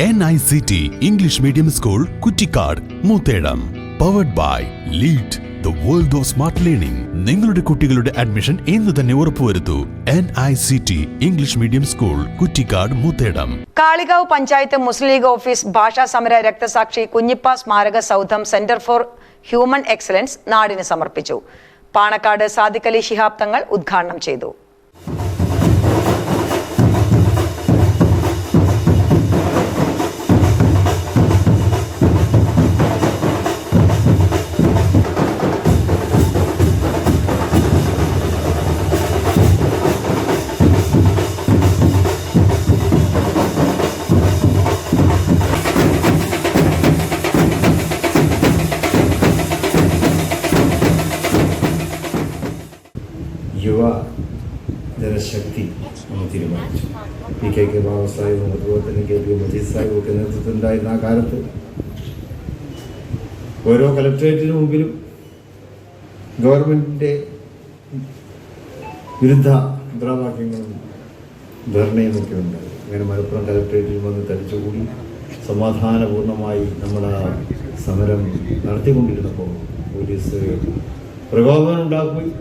N I C T English medium school Kuttikkad Moothedam powered by lead the world of smart learning നിങ്ങളുടെ കുട്ടികളുടെ admission ഇന്ന് തന്നെ ഉറപ്പുവരുത്തൂ N I C T English medium school Kuttikkad Moothedam Kalikavu panchayat Muslim League office ഭാഷാ സമര രക്തസാക്ഷി കുഞ്ഞിപ്പ സ്മാരക സൗധം centre for human excellence നാടിന് സമർപ്പിച്ചു. പാണക്കാട് സാദിഖലി ശിഹാബ് തങ്ങൾ ഉദ്ഘാടനം ചെയ്തു. യുവ ജനശക്തി എന്ന് തീരുമാനിച്ചു. പി കെ കെ ബാബ സാഹിബും അതുപോലെ തന്നെ കെ പി മജീദ് സാഹിബും ഒക്കെ നേതൃത്വം ഉണ്ടായിരുന്ന ആ കാലത്ത് ഓരോ കലക്ട്രേറ്റിന് മുമ്പിലും ഗവൺമെന്റിന്റെ വിരുദ്ധ മുദ്രാവാക്യങ്ങളും ധർണയും ഒക്കെ ഉണ്ടായി അങ്ങനെ മലപ്പുറം കലക്ട്രേറ്റിൽ വന്ന് തടിച്ചുകൂടി സമാധാനപൂർണമായി നമ്മൾ ആ സമരം നടത്തിക്കൊണ്ടിരുന്നപ്പോൾ പോലീസ് പ്രകോപനം ഉണ്ടാക്കുകയും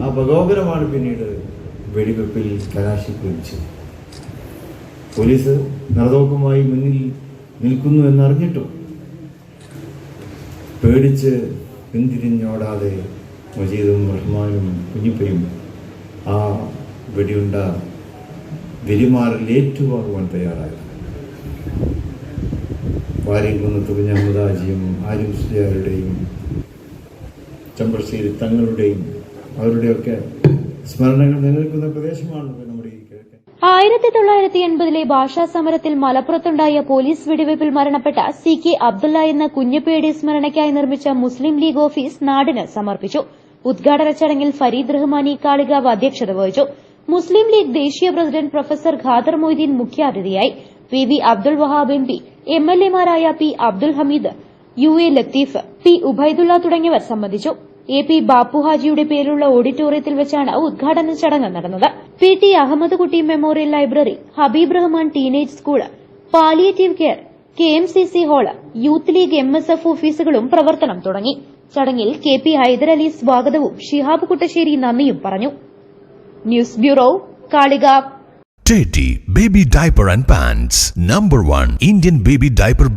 ആ പ്രകോപനമാണ് പിന്നീട് വെടിവെപ്പിൽ ചെയ്തത് പോലീസ് നറതോക്കുമായി മുന്നിൽ നിൽക്കുന്നു എന്നറിഞ്ഞിട്ടും പേടിച്ച് പിന്തിരിഞ്ഞോടാതെ മജീദും റഹ്മാനും കുഞ്ഞിപ്പയും ആ വെടിയുണ്ട വെരിമാറിൽ ഏറ്റുവാങ്ങുവാൻ തയ്യാറായി വാരികുന്ന് തുറിഞ്ഞ അഹമ്മദാജിയും ആരും സുജാരുടെയും ചമ്പർശ്ശേരി തങ്ങളുടെയും അവരുടെയൊക്കെ സ്മരണകൾ നിലനിൽക്കുന്ന പ്രദേശമാണ് നമ്മുടെ ഈ കിഴക്കൻ. ആയിരത്തി തൊള്ളായിരത്തി എൺപതിലെ ഭാഷാ സമരത്തിൽ മലപ്പുറത്തുണ്ടായ പോലീസ് വെടിവയ്പിൽ മരണപ്പെട്ട സി കെ അബ്ദുള്ള എന്ന കുഞ്ഞപ്പയുടെ സ്മരണയ്ക്കായി നിർമ്മിച്ച മുസ്ലിം ലീഗ് ഓഫീസ് നാടിന് സമർപ്പിച്ചു. ഉദ്ഘാടന ചടങ്ങിൽ ഫരീദ് റഹ്മാനി കാളികാവ് അധ്യക്ഷത വഹിച്ചു. മുസ്ലിം ലീഗ് ദേശീയ പ്രസിഡന്റ് പ്രൊഫസർ ഖാദർ മൊയ്തീൻ മുഖ്യാതിഥിയായി. P V Abdul Wahab M P M L എമാരായ P Abdul Hameed U A Latheef P Ubaidullah തുടങ്ങിയവർ സംബന്ധിച്ചു. എ പി ബാപ്പുഹാജിയുടെ പേരിലുള്ള ഓഡിറ്റോറിയത്തിൽ വെച്ചാണ് ഉദ്ഘാടന ചടങ്ങ് നടന്നത്. P T Ahammed Kutty memorial library Habib Rahman teenage school palliative care K M C C hall youth league M S F ഓഫീസുകളും പ്രവർത്തനം തുടങ്ങി. ചടങ്ങിൽ കെ പി ഹൈദരലി സ്വാഗതവും ഷിഹാബ് കുട്ടശ്ശേരി നന്ദിയും പറഞ്ഞു. ന്യൂസ് ബ്യൂറോ കാളിക. Teddy Baby Diaper and Pants. Number 1 Indian Baby Diaper